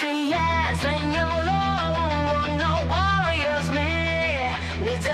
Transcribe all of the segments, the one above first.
say yes when you know no warriors me with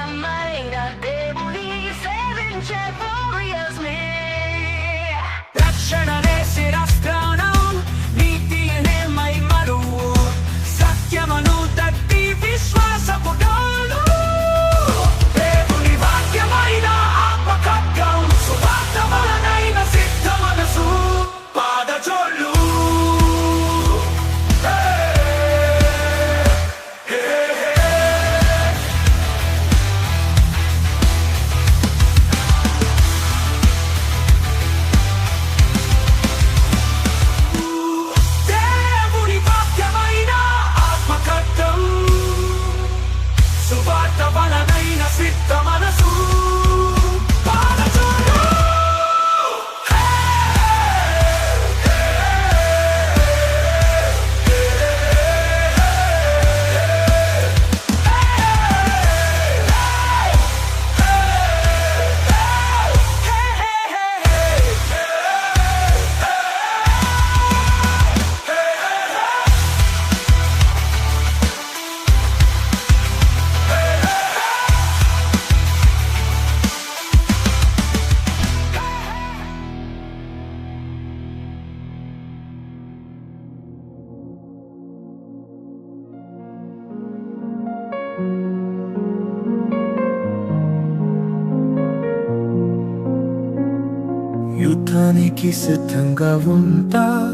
యుద్ధానికి సిద్ధంగా ఉంటా.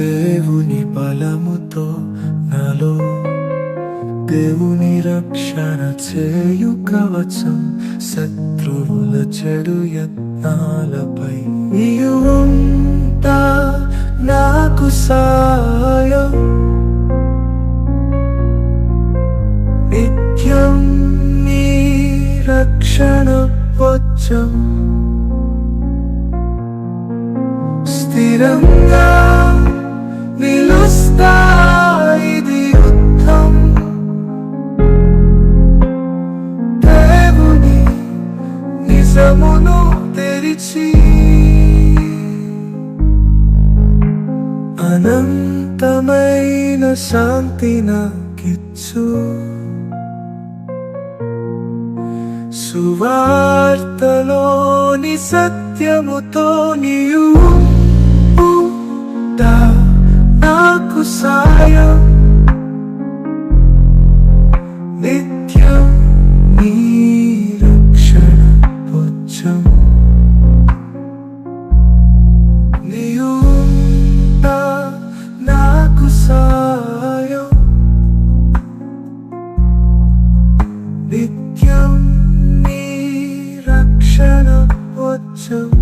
దేవుని బలముతో నాలో దేవుని రక్షణ చేయు కవచం. శత్రువుల చెడు యత్నాలపై ఉంటా. నాకు సాయం. నిత్యం నీ రక్షణ వచ్చం. స్థిరంగా నిలుస్తా ఇది యుద్ధం. దేవుని నిజమును తెరిచి అనంతమైన శాంతి నాకిచ్చు. సువార్తలోని సత్యముతో నీవు నిత్యం నీ రక్షణ వచ్చం